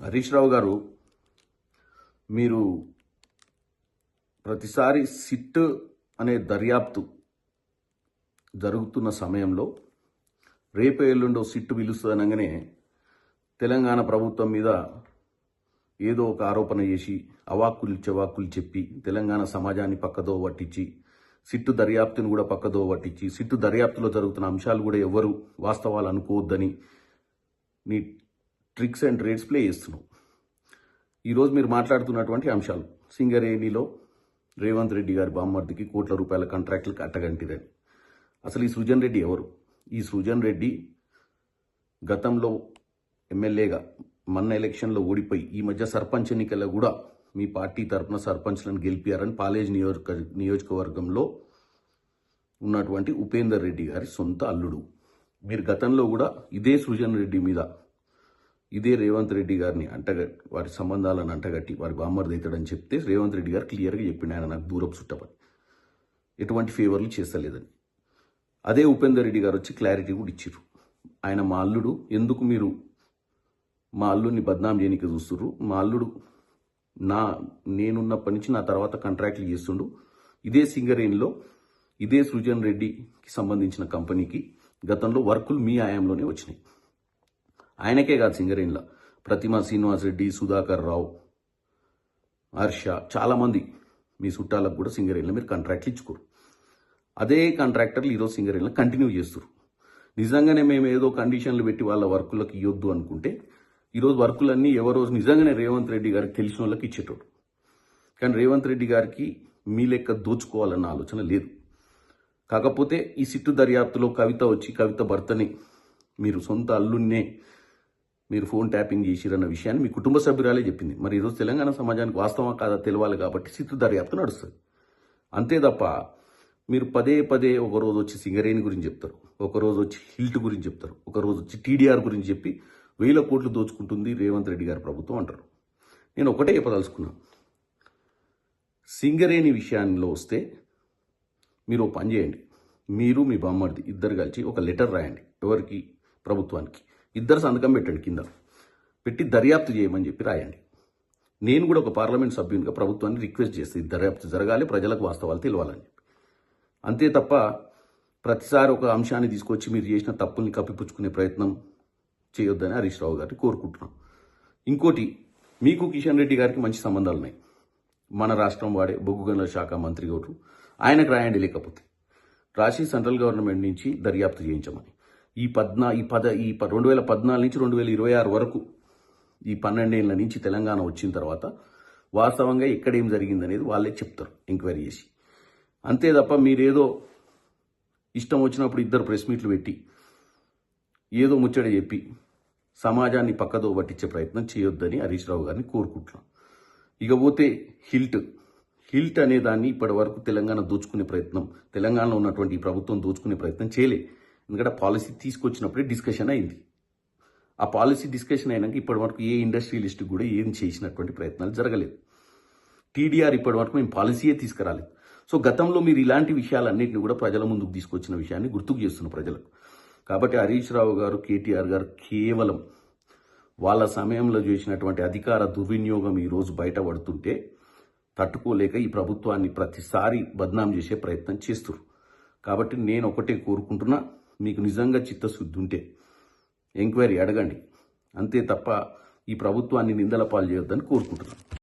హరీష్ రావు గారు మీరు ప్రతిసారి సిట్ అనే దర్యాప్తు జరుగుతున్న సమయంలో రేపు ఎల్లుండో సిట్టు పిలుస్తుంది అనగానే తెలంగాణ ప్రభుత్వం మీద ఏదో ఒక ఆరోపణ చేసి అవాక్కులు చెవాక్కులు చెప్పి తెలంగాణ సమాజాన్ని పక్కదో పట్టించి సిట్టు దర్యాప్తును కూడా పక్కదో పట్టించి సిట్టు దర్యాప్తులో జరుగుతున్న అంశాలు కూడా ఎవరు వాస్తవాలు అనుకోవద్దని నీ ట్రిక్స్ అండ్ ట్రేడ్స్ ప్లే చేస్తున్నావు ఈరోజు మీరు మాట్లాడుతున్నటువంటి అంశాలు. సింగరేణిలో రేవంత్ రెడ్డి గారి బామ్మర్దికి కోట్ల రూపాయల కాంట్రాక్టులు కట్టగంటిరని అసలు ఈ సృజన్ రెడ్డి ఎవరు? ఈ సృజన్ రెడ్డి గతంలో ఎమ్మెల్యేగా మొన్న ఎలక్షన్లో ఓడిపోయి ఈ మధ్య సర్పంచ్ ఎన్నికల్లో కూడా మీ పార్టీ తరఫున సర్పంచ్లను గెలిపారని పాలేజ్ నియోజక నియోజకవర్గంలో ఉన్నటువంటి ఉపేందర్ రెడ్డి గారి సొంత అల్లుడు. మీరు గతంలో కూడా ఇదే సృజన్ రెడ్డి మీద ఇదే రేవంత్ రెడ్డి గారిని అంటగట్టి వారి సంబంధాలను అంటగట్టి వారి బామ్మర్ది అవుతాడని చెప్తే రేవంత్ రెడ్డి గారు క్లియర్గా చెప్పిండు ఆయన నాకు దూరపు చుట్టపని ఎటువంటి ఫేవర్లు చేస్తలేదని. అదే ఉపేందర్ రెడ్డి గారు వచ్చి క్లారిటీ కూడా ఇచ్చారు ఆయన మా అల్లుడు ఎందుకు మీరు మా అల్లుడిని బద్నాం చేయనికి చూస్తుర్రు? మా అల్లుడు నా నేనున్నప్పటి నుంచి నా తర్వాత కాంట్రాక్ట్లు చేస్తుండు. ఇదే సింగరేణిలో ఇదే సృజన్ రెడ్డికి సంబంధించిన కంపెనీకి గతంలో వర్కులు మీ ఆయంలోనే వచ్చినాయి. ఆయనకే కాదు సింగరేణిలో. ప్రతిమ శ్రీనివాస్ రెడ్డి సుధాకర్ రావు హర్ష చాలామంది మీ చుట్టాలకు కూడా సింగరేణిలో మీరు కాంట్రాక్ట్లు ఇచ్చుకోరు. అదే కాంట్రాక్టర్లు ఈరోజు సింగరేణిలో కంటిన్యూ చేస్తారు నిజంగానే మేము ఏదో కండిషన్లు పెట్టి వాళ్ళ వర్కులకు ఇవ్వద్దు అనుకుంటే ఈరోజు వర్కులన్నీ ఎవరో నిజంగానే రేవంత్ రెడ్డి గారికి తెలిసిన వాళ్ళకి ఇచ్చేటోడు. కానీ రేవంత్ రెడ్డి గారికి మీ లెక్క దోచుకోవాలన్న ఆలోచన లేదు. కాకపోతే ఈ సిట్టు దర్యాప్తులో కవిత వచ్చి కవిత భర్తని. మీరు సొంత అల్లున్నే మీరు ఫోన్ ట్యాపింగ్ చేసిరన్న విషయాన్ని మీ కుటుంబ సభ్యురాలే చెప్పింది. మరి ఈరోజు తెలంగాణ సమాజానికి వాస్తవం కాదా తెలవాలి కాబట్టి సిత్తు దర్యాప్తు నడుస్తుంది. అంతే తప్ప మీరు పదే పదే ఒక రోజు వచ్చి సింగరేణి గురించి చెప్తారు ఒక రోజు వచ్చి హిల్ట్ గురించి చెప్తారు ఒక రోజు వచ్చి టీడీఆర్ గురించి చెప్పి వేల కోట్లు దోచుకుంటుంది రేవంత్ రెడ్డి గారి ప్రభుత్వం అంటారు. నేను ఒకటే చెప్పదలుచుకున్నాను సింగరేణి విషయాల్లో వస్తే మీరు పని చేయండి. మీరు మీ బామ్మర్ది ఇద్దరు కలిసి ఒక లెటర్ రాయండి ఎవరికి? ప్రభుత్వానికి. ఇద్దరు సంతకం పెట్టండి కింద. పెట్టి దర్యాప్తు చేయమని చెప్పి రాయండి. నేను కూడా ఒక పార్లమెంట్ సభ్యునిగా ప్రభుత్వాన్ని రిక్వెస్ట్ చేస్తే దర్యాప్తు జరగాలి ప్రజలకు వాస్తవాలు తెలియాలని చెప్పి. అంతే తప్ప ప్రతిసారి ఒక అంశాన్ని తీసుకొచ్చి మీరు చేసిన తప్పుల్ని కప్పిపుచ్చుకునే ప్రయత్నం చేయొద్దని హరీష్ రావు గారిని కోరుకుంటున్నాం. ఇంకోటి మీకు కిషన్ రెడ్డి గారికి మంచి సంబంధాలు ఉన్నాయి. మన రాష్ట్రం వాడే బొగ్గు గనుల శాఖ మంత్రి గారు ఆయనకు రాయండి లేకపోతే. రాసి సెంట్రల్ గవర్నమెంట్ నుంచి దర్యాప్తు చేయించమని. ఈ పద్నా ఈ పద ఈ ప- రెండు వేల పద్నాలుగు నుంచి రెండు వేల ఇరవై ఆరు వరకు ఈ పన్నెండేళ్ళ నుంచి తెలంగాణ వచ్చిన తర్వాత వాస్తవంగా ఎక్కడేం జరిగిందనేది వాళ్ళే చెప్తారు ఎంక్వైరీ చేసి. అంతే తప్ప మీరేదో ఇష్టం వచ్చినప్పుడు ఇద్దరు ప్రెస్ మీట్లు పెట్టి ఏదో ముచ్చట చెప్పి సమాజాన్ని పక్కదో పట్టించే ప్రయత్నం చేయొద్దని హరీష్ రావు గారిని కోరుకుంటున్నాం. ఇకపోతే హిల్ట్ హిల్ట్ అనే దాన్ని ఇప్పటి వరకు తెలంగాణ దోచుకునే ప్రయత్నం తెలంగాణలో ఉన్నటువంటి ప్రభుత్వం దోచుకునే ప్రయత్నం చేయలే. ఎందుకంటే పాలసీ తీసుకొచ్చినప్పుడే డిస్కషన్ అయింది. ఆ పాలసీ డిస్కషన్ అయినాక ఇప్పటి వరకు ఏ ఇండస్ట్రియలిస్ట్ కూడా ఏం చేసినటువంటి ప్రయత్నాలు జరగలేదు. టీడీఆర్ ఇప్పటి వరకు మేము పాలసీయే తీసుకురాలేదు. సో గతంలో మీరు ఇలాంటి విషయాలన్నింటినీ కూడా ప్రజల ముందుకు తీసుకొచ్చిన విషయాన్ని గుర్తుకు చేస్తున్న ప్రజలకు. కాబట్టి హరీష్ రావు గారు కేటీఆర్ గారు కేవలం వాళ్ళ సమయంలో చేసినటువంటి అధికార దుర్వినియోగం ఈరోజు బయటపడుతుంటే తట్టుకోలేక ఈ ప్రభుత్వాన్ని ప్రతిసారి బద్నాం చేసే ప్రయత్నం చేస్తున్నారు కాబట్టి నేను ఒకటే కోరుకుంటున్నా మీకు నిజంగా చిత్తశుద్ధి ఉంటే ఎంక్వైరీ అడగండి. అంతే తప్ప ఈ ప్రభుత్వాన్ని నిందల పాలు చేయొద్దని కోరుకుంటున్నాను.